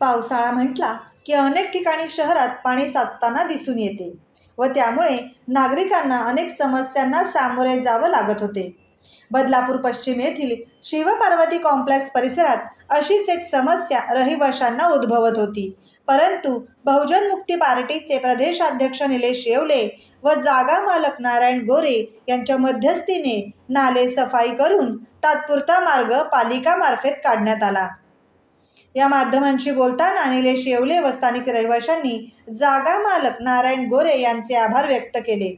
पावसाळा म्हटला की अनेक ठिकाणी शहरात पाणी साचताना दिसून येते व त्यामुळे नागरिकांना अनेक समस्यांना सामोरे जावं लागत होते. बदलापूर पश्चिम येथील शिवपार्वती कॉम्प्लेक्स परिसरात अशीच एक समस्या रहिवाशांना उद्भवत होती. परंतु बहुजन मुक्ती पार्टीचे प्रदेशाध्यक्ष निलेश येवले व जागा मालक नारायण गोरे यांच्या मध्यस्थीने नाले सफाई करून तात्पुरता मार्ग पालिकामार्फत काढण्यात आला. या माध्यमांशी बोलताना निलेश येवले व स्थानिक रहिवाशांनी जागा मालक नारायण गोरे यांचे आभार व्यक्त केले.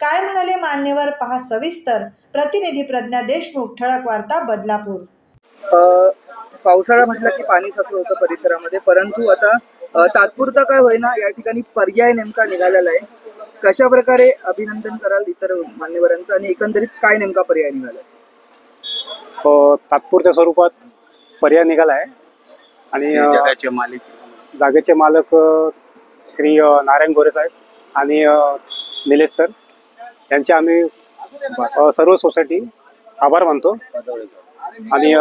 काय म्हणाले मान्यवर? पहा सविस्तर. प्रतिनिधी प्रज्ञा देशमुख ठळक वार्ता बदलापूर. अ, पावसाळा म्हटलं की पाणी साचलं होतं परिसरामध्ये परंतु आता तात्पुरता काय होईना या ठिकाणी पर्याय नेमका निघालेला आहे. कशा प्रकारे अभिनंदन कराल इतर मान्यवरांचं आणि एकंदरीत काय नेमका पर्याय निघाला अ, तात्पुरत्या स्वरूपात पर्याय निघाला आहे आणि जगाचे मालिक जागेचे मालक श्री नारायण गोरे साहेब आणि निलेश सर यांचे आम्ही सर्व सोसायटी आभार मानतो. आणि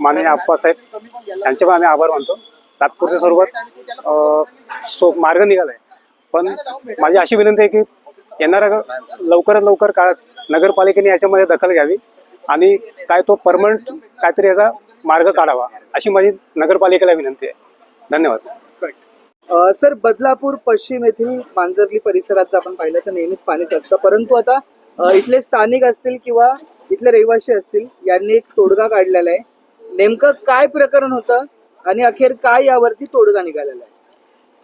माननीय आप्पासाहेब यांचे पण आम्ही आभार मानतो. तात्पुरत्या स्वरूपात सो मार्ग निघाला आहे पण माझी अशी विनंती आहे की येणाऱ्या लवकरात लवकर काळात नगरपालिकेने याच्यामध्ये दखल घ्यावी आणि काय तो परमनंट काहीतरी याचा मार्ग काढावा. अशी माझी नगरपालिकेला विनंती आहे. धन्यवाद. अ, सर बदलापूर पश्चिम येथील मांजर्ली परिसरात जर आपण पाहिलं तर नेहमीच पाणी साचतं. परंतु आता अ, इथले स्थानिक असतील किंवा इथले रहिवासी असतील यांनी एक तोडगा काढलेला आहे. नेमकं काय प्रकरण होतं आणि अखेर काय यावरती तोडगा निघालेला आहे?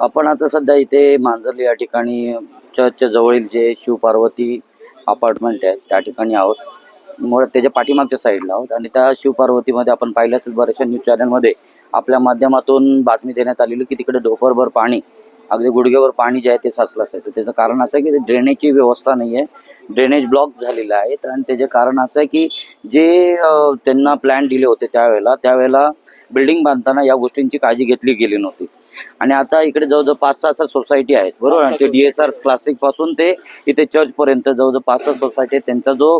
आपण आता सध्या इथे मांजरली या ठिकाणी चर्चच्या जवळील जे शिवपार्वती अपार्टमेंट आहे त्या ठिकाणी आहोत. मुळात त्याच्या पाठीमागच्या साईडला आहोत आणि त्या शिवपार्वतीमध्ये आपण पाहिलं असेल बऱ्याचशा न्यूज चॅनलमध्ये आपल्या माध्यमातून बातमी देण्यात आलेली की तिकडे ढोपरभर पाणी अगदी गुडघेवर पाणी जे आहे ते साचलं असायचं. त्याचं कारण असं आहे की ड्रेनेजची व्यवस्था नाही आहे. ड्रेनेज ब्लॉक झालेलं आहे. आणि त्याचे कारण असं आहे की जे त्यांना प्लॅन दिले होते त्यावेळेला त्यावेळेला बिल्डिंग बांधताना या गोष्टींची काळजी घेतली गेली नव्हती. आणि आता इकडे जवळजवळ पाच सहा सोसायटी आहेत बरोबर? आणि ते डीएसआर क्लासिकपासून ते इथे चर्च पर्यंत जवळजवळ पाच सहा सोसायटी आहेत. त्यांचा जो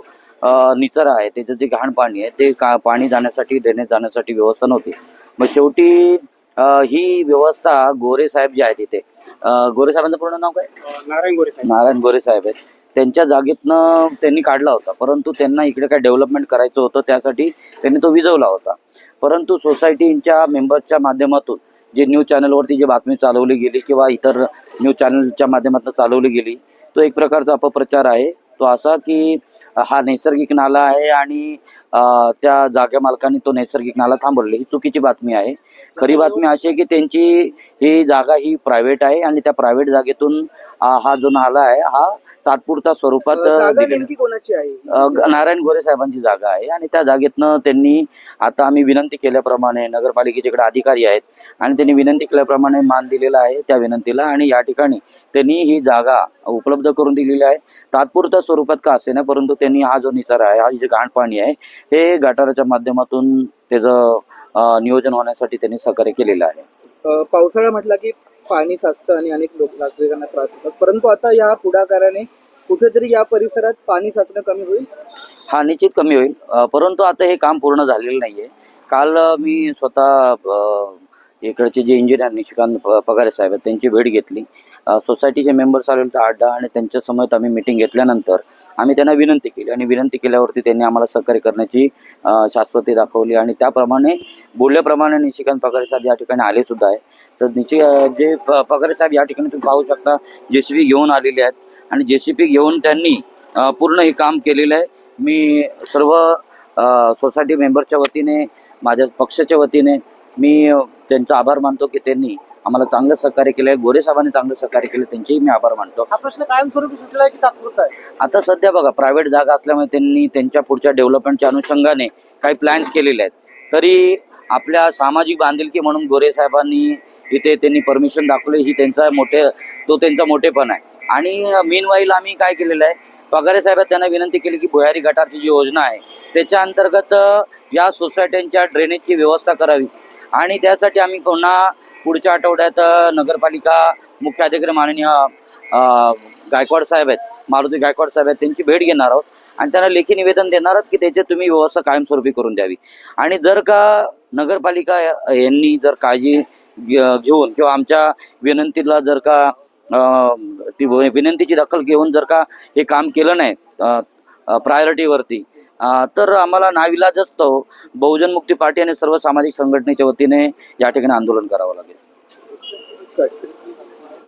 निचरा आहे त्याचं जे घाण पाणी आहे ते का पाणी जाण्यासाठी ड्रेनेज जाण्यासाठी व्यवस्था नव्हती. मग शेवटी ही व्यवस्था गोरे साहेब जे आहेत इथे गोरे साहेबांचं पूर्ण नाव काय? नारायण गोरे साहेब. नारायण गोरे साहेब आहेत. त्यांच्या जागेतनं त्यांनी काढला होता परंतु त्यांना इकडे काय डेव्हलपमेंट करायचं होतं त्यासाठी त्यांनी तो विजवला होता. परंतु सोसायटीच्या मेंबर्सच्या माध्यमातून जे न्यूज चॅनलवरती जी बातमी चालवली गेली किंवा इतर न्यूज चॅनलच्या माध्यमातून चालवली गेली तो एक प्रकारचा अपप्रचार आहे. तो असा की हा नैसर्गिक नाला आहे आणि त्या जागा मालकांनी तो नैसर्गिक नाला थांबवले ही चुकीची बातमी आहे. खरी बातमी अशी आहे की त्यांची ही जागा ही प्रायव्हेट आहे आणि त्या प्रायव्हेट जागेतून हा जो नाला आहे हा तात्पुरता स्वरूपात नारायण गोरे साहेबांची जागा आहे आणि त्या जागेतनं त्यांनी आता आम्ही विनंती केल्याप्रमाणे नगरपालिकेच्याकडे अधिकारी आहेत आणि त्यांनी विनंती केल्याप्रमाणे मान दिलेला आहे त्या विनंतीला आणि या ठिकाणी त्यांनी ही जागा उपलब्ध करून दिलेली आहे. तात्पुरत्या स्वरूपात का असे ना परंतु त्यांनी हा जो निचारा आहे हा जे घाण पाणी आहे हे गटाराच्या माध्यमातून त्याचं नियोजन होण्यासाठी त्यांनी सहकार्य केलेलं आहे. पावसाळा म्हटला की पाणी साचतं आणि अनेक लोक नागरिकांना त्रास होतात. परंतु आता या पुढाकाराने कुठेतरी या परिसरात पाणी साचणं कमी होईल? हा निश्चित कमी होईल. परंतु आता हे काम पूर्ण झालेलं नाहीये. काल मी स्वतः इकडचे जे इंजिनियर निशिकांत पगारे साहेब आहेत त्यांची भेट घेतली. सोसायटीचे मेंबर्स आले होते आड्डा आणि त्यांच्यासमोर आम्ही मिटिंग घेतल्यानंतर आम्ही त्यांना विनंती केली आणि विनंती केल्यावरती त्यांनी आम्हाला सहकार्य करण्याची शाश्वती दाखवली आणि त्याप्रमाणे बोलल्याप्रमाणे निशिकांत पगारे साहेब या ठिकाणी आले सुद्धा आहे तर निशि जे पगारे साहेब या ठिकाणी तुम्ही पाहू शकता जेसीबी घेऊन आलेले आहेत आणि जेसीबी घेऊन त्यांनी पूर्ण हे काम केलेलं आहे. मी सर्व सोसायटी मेंबरच्या वतीने माझ्या पक्षाच्या वतीने मी त्यांचा आभार मानतो की त्यांनी आम्हाला चांगलं सहकार्य केलं आहे गोरे साहेबांनी चांगलं सहकार्य केलं त्यांचेही मी आभार मानतो. हा प्रश्न कायमस्वरूपी सुटला आहे की तात्पुरता आहे? आता सध्या बघा प्रायव्हेट जागा असल्यामुळे त्यांनी त्यांच्या पुढच्या डेव्हलपमेंटच्या अनुषंगाने काही प्लॅन्स केलेले आहेत. तरी आपल्या सामाजिक बांधिलकी म्हणून गोरे साहेबांनी इथे त्यांनी परमिशन दाखवली ही त्यांचा मोठे तो त्यांचा मोठेपण आहे. आणि मीन वाईल आम्ही काय केलेलं आहे? पगारे साहेब त्यांना विनंती केली की भुयारी गटारची जी योजना आहे त्याच्या अंतर्गत या सोसायट्यांच्या ड्रेनेजची व्यवस्था करावी. आणि त्यासाठी आम्ही पुन्हा पुढच्या आठवड्यात नगरपालिका मुख्य अधिकारी माननीय गायकवाड साहेब आहेत मारुती गायकवाड साहेब आहेत त्यांची भेट घेणार आहोत. आणि त्यांना लेखी निवेदन देणार आहोत की त्याची तुम्ही व्यवस्था कायमस्वरूपी करून द्यावी. आणि जर का नगरपालिका यांनी जर काळजी घेऊन किंवा आमच्या विनंतीला जर का ती विनंतीची दखल घेऊन जर का हे काम केलं नाही प्रायोरिटीवरती तर आम्हाला नाविलाज असतो. बहुजन मुक्ती पार्टी आणि सर्व सामाजिक संघटनेच्या वतीने या ठिकाणी आंदोलन करावं लागेल.